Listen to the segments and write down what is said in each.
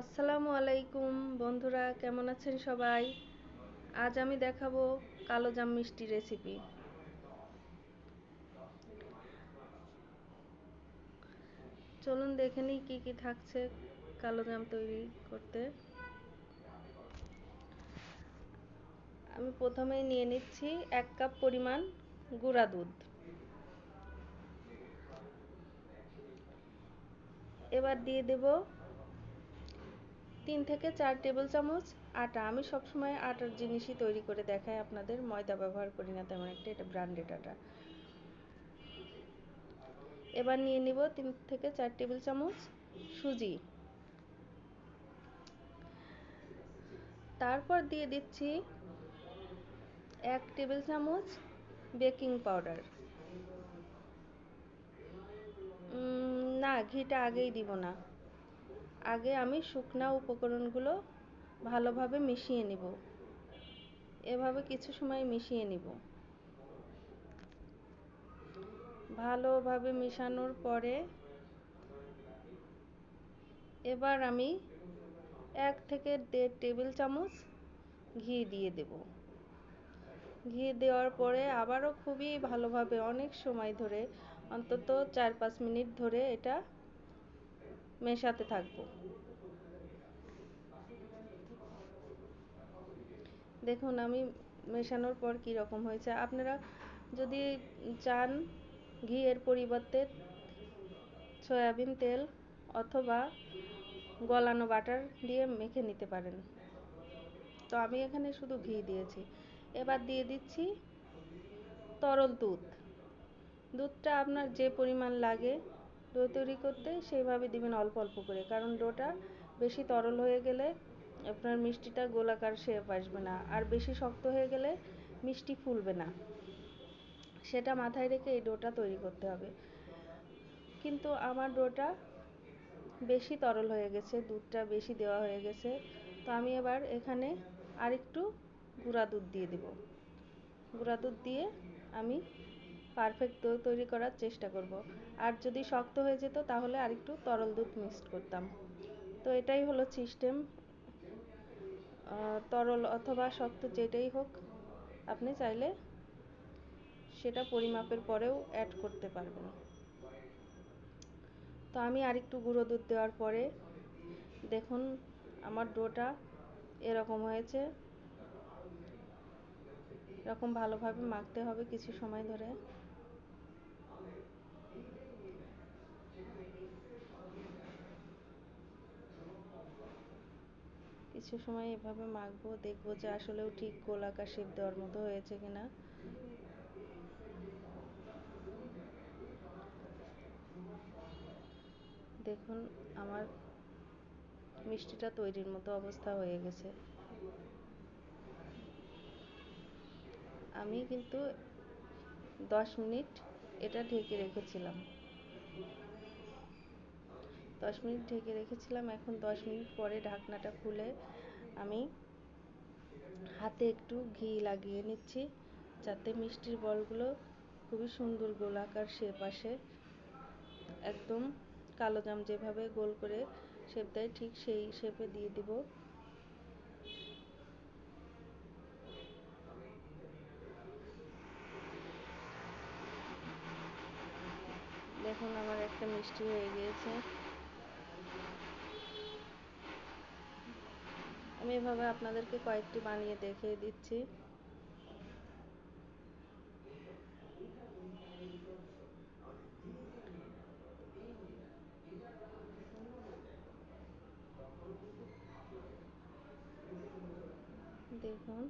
আসসালামু আলাইকুম বন্ধুরা, কেমন আছেন সবাই? আজ আমি দেখাবো কালো জাম মিষ্টি রেসিপি চলুন দেখে নিই কী কী থাকছে কালো জাম তৈরি করতে। আমি প্রথমেই নিয়ে নিচ্ছি এক কাপ পরিমাণ গুঁড়া দুধ। এবার দিয়ে দেব তিন থেকে চার টেবিল চামচ আটা। আমি সবসময় আটার জিনিসই তৈরি করে দেখাই আপনাদের। ময়দা ব্যবহার করি না তেমন একটা, এটা ব্র্যান্ডেড আটা। এবার নিয়ে নিব তিন থেকে চার টেবিল চামচ সুজি। তারপর দিয়ে দিচ্ছি এক টেবিল চামচ বেকিং পাউডার। না, ঘিটা আগেই দিব না। আগে আমি শুকনা উপকরণগুলো ভালোভাবে মিশিয়ে নিব। এভাবে কিছু সময় মিশিয়ে নিব। ভালোভাবে মেশানোর পরে এবার আমি এক থেকে দেড় টেবিল চামচ ঘি দিয়ে দেব। ঘি দেওয়ার পরে আবারও খুবই ভালোভাবে অনেক সময় ধরে, অন্তত চার পাঁচ মিনিট ধরে এটা মেশাতে থাকব। দেখুন, আমি মেশানোর পর কি রকম হয়েছে। আপনারা যদি চান ঘি এর পরিবর্তে সয়াবিন তেল অথবা গলানো বাটার দিয়ে মেখে নিতে পারেন। তো আমি এখানে শুধু ঘি দিয়েছি। এবার দিয়ে দিচ্ছি তরল দুধ। দুধটা আপনার যে পরিমাণ লাগে ডো তৈরি করতে সেইভাবে দিবেন অল্প অল্প করে। কারণ ডোটা বেশি তরল হয়ে গেলে আপনার মিষ্টিটা গোলাকার শেপ আসবে না। আর বেশি শক্ত হয়ে গেলে মিষ্টি ফুলবে না। সেটা মাথায় রেখে এই ডোটা তৈরি করতে হবে। কিন্তু আমার ডোটা বেশি তরল হয়ে গেছে, দুধটা বেশি দেওয়া হয়ে গেছে। তো আমি এবার এখানে আরেকটু গুঁড়া দুধ দিয়ে দেব। গুঁড়া দুধ দিয়ে আমি পারফেক্ট দই তৈরি করার চেষ্টা করব। আর যদি শক্ত হয়ে যেত তাহলে আরেকটু তরল দুধ মিক্সড করতাম। তো এটাই হলো সিস্টেম তরল অথবা শক্ত যেটাই হোক, আপনি চাইলে সেটা পরিমাপের পরেও অ্যাড করতে পারবেন। তো আমি আরেকটু গুঁড়ো দুধ দেওয়ার পরে দেখুন আমার ডোটা এরকম হয়েছে। এরকম ভালোভাবে মাখতে হবে কিছু সময় ধরে। কিছু সময় এভাবে মাখবো, দেখব যে আসলেও ঠিক গোলাকার শেপ দেওয়ার মতো হয়েছে কিনা। দেখুন, আমার মিষ্টিটা তৈরির মতো অবস্থা হয়ে গেছে। আমি কিন্তু দশ মিনিট এটা ঢেকে রেখেছিলাম। দশ মিনিট ঢেকে রেখেছিলাম, এখন দশ মিনিট পরে ঢাকনাটা খুলে আমি হাতে একটু ঘি লাগিয়ে নিচ্ছি, যাতে মিষ্টির বলগুলো খুবই সুন্দর গোলাকার শেপ আসে। একদম কালো জাম যেভাবে গোল করে শেপ দেয়, ঠিক সেই শেপে দিয়ে দিব। দেখুন আমার একটা মিষ্টি হয়ে গিয়েছে। আমি এভাবে আপনাদেরকে কয়েকটি বানিয়ে দেখিয়ে দিচ্ছি। দেখুন।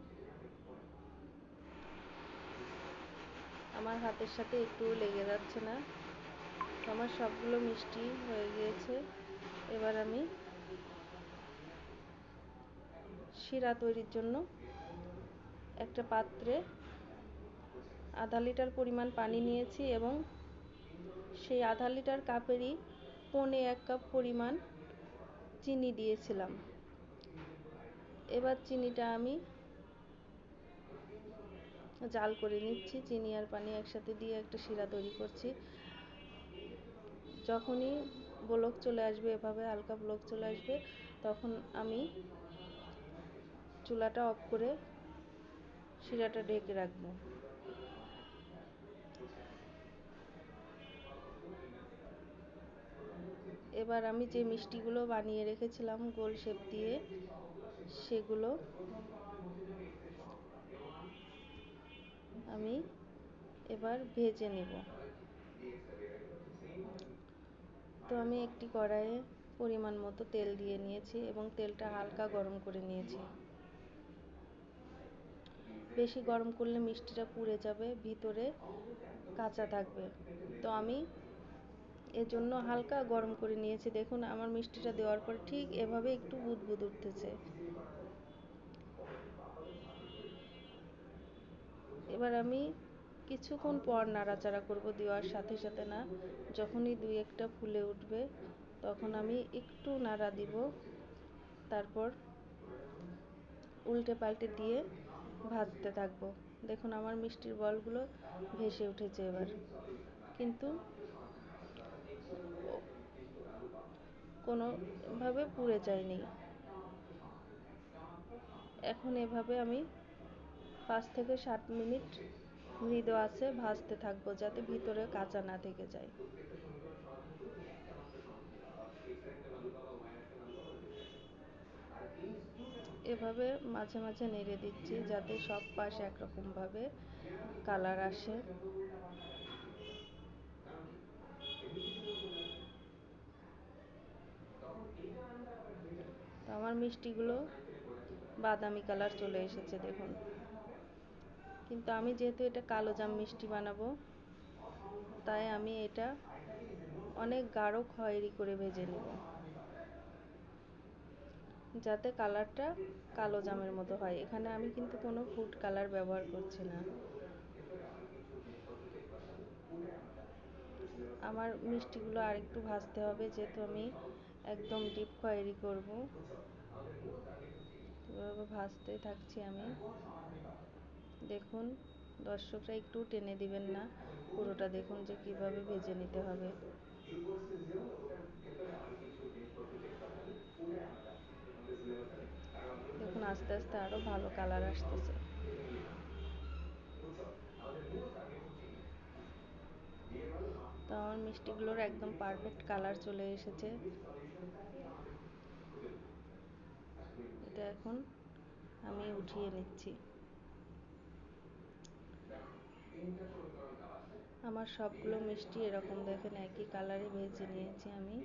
আমার হাতের সাথে একটু লেগে যাচ্ছে না। আমার সবগুলো মিষ্টি হয়ে গিয়েছে। এবার আমি শিরা তৈরির জন্য একটা পাত্রে আধা লিটার পরিমাণ পানি নিয়েছি এবং সেই আধা লিটার কাপেরই পনে এক কাপ পরিমাণ চিনি দিয়েছিলাম। এবার চিনিটা আমি জাল করে নিচ্ছি, চিনি আর পানি একসাথে দিয়ে একটা শিরা তৈরি করছি। যখনই ব্লক চলে আসবে, এভাবে হালকা ব্লক চলে আসবে, তখন আমি চুলাটা অফ করে শিরাটা ঢেকে রাখব। এবার আমি যে মিষ্টিগুলো বানিয়ে রেখেছিলাম, গোল শেপ দিয়ে, সেগুলো আমি এবার ভেজে নেব। তো আমি একটি কড়াইয়ে পরিমাণ মতো তেল দিয়ে নিয়েছি এবং তেলটা হালকা গরম করে নিয়েছি। বেশি গরম করলে মিষ্টিটা পুড়ে যাবে, ভিতরে কাঁচা থাকবে। তো আমি এর জন্য হালকা গরম করে নিয়েছি। দেখুন, আমার মিষ্টিটা দেওয়ার পর ঠিক এভাবে একটু বুদবুদ উঠতেছে। এবার আমি কিছুক্ষণ পর নাড়াচাড়া করব দেওয়ার সাথে সাথে না, যখনই দুই একটা ফুলে উঠবে, তখন আমি একটু নাড়া দিব। তারপর উল্টে পাল্টে দিয়ে ভাজতে থাকব। দেখুন আমার মিষ্টির বলগুলো ভেসে উঠেছে এবার। কিন্তু কোনোভাবে পুড়ে যায়নি। এখন এভাবে আমি পাঁচ থেকে সাত মিনিট মৃদু আছে ভাজতে থাকব যাতে ভিতরে কাঁচা না থেকে যায়। এভাবে মাঝে মাঝে নেড়ে দিচ্ছি যাতে সব পাশ একরকম ভাবে কালার আসে। তো আমার মিষ্টিগুলো বাদামি কালার চলে এসেছে, দেখুন। কিন্তু আমি যেহেতু এটা কালো জাম মিষ্টি বানাবো, তাই আমি এটা অনেক গাঢ় খয়েরি করে ভেজে নেব। যাতে কালারটা কালো জামের মতো হয়। এখানে আমি কিন্তু কোনো ফুড কালার ব্যবহার করছি না। আমার মিষ্টিগুলো আরেকটু ভাজতে হবে, যেহেতু আমি একদম ডিপ খয়েরি করব। ভাজতে থাকছি আমি। দেখুন, দর্শকরা একটু টেনে দিবেন না। পুরোটা দেখুন যে কীভাবে ভেজে নিতে হবে। দেখুন, আস্তে আস্তে আরও ভালো কালার আসতেছে। তো আমার মিষ্টিগুলোর একদম পারফেক্ট কালার চলে এসেছে। এটা এখন আমি উঠিয়ে নিচ্ছি। আমার সবগুলো মিষ্টি এরকম দেখেন, একই কালারে ভেজে নিয়েছি আমি।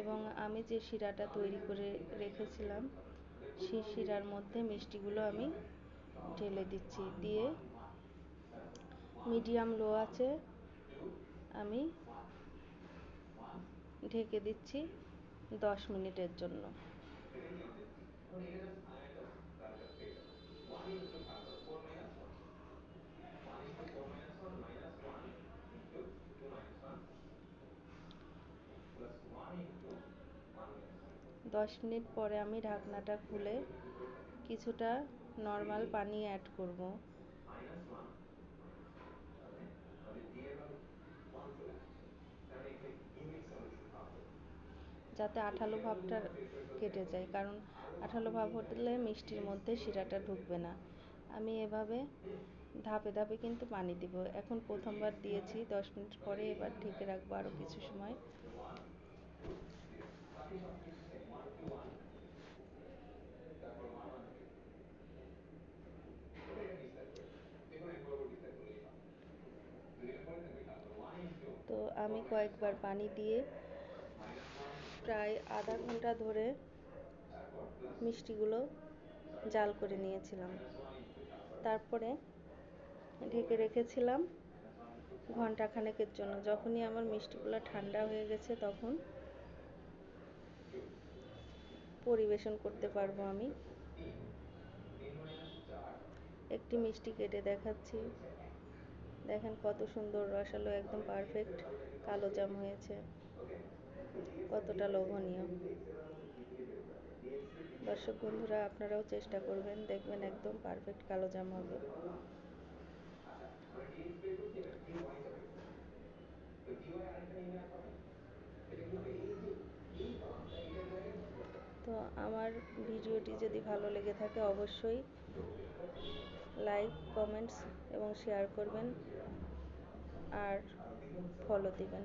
এবং আমি যে শিরাটা তৈরি করে রেখেছিলাম, সেই শিরার মধ্যে মিষ্টিগুলো আমি ঢেলে দিচ্ছি। দিয়ে মিডিয়াম লো আছে, আমি ঢেকে দিচ্ছি দশ মিনিটের জন্য। দশ মিনিট পরে আমি ঢাকনাটা খুলে কিছুটা নর্মাল পানি অ্যাড করব। যাতে আঠালো ভাবটা কেটে যায়, কারণ আঠালো ভাব হলে মিষ্টির মধ্যে শিরাটা ঢুকবে না। আমি এভাবে ধাপে ধাপে কিন্তু পানি দিব। এখন প্রথমবার দিয়েছি, দশ মিনিট পরে এবার ঢেকে রাখব আরও কিছু সময়। তো আমি কয়েকবার পানি দিয়ে প্রায় আধা ঘণ্টা ধরে মিষ্টিগুলো জাল করে নিয়েছিলাম। তারপরে ঢেকে রেখেছিলাম ঘণ্টা খানেকের জন্য। যখনই আমার মিষ্টিগুলো ঠান্ডা হয়ে গেছে তখন পরিবেশন করতে পারব আমি। একটি মিষ্টি কেটে দেখাচ্ছি। দেখেন কত সুন্দর, রসালো, একদম পারফেক্ট কালো জাম হয়েছে। কতটা লোভনীয়। দর্শক বন্ধুরা, আপনারাও চেষ্টা করবেন, দেখবেন একদম পারফেক্ট কালো জাম হবে তো আমার ভিডিওটি যদি ভালো লেগে থাকে অবশ্যই লাইক কমেন্টস এবং শেয়ার করবেন আর ফলো দিবেন।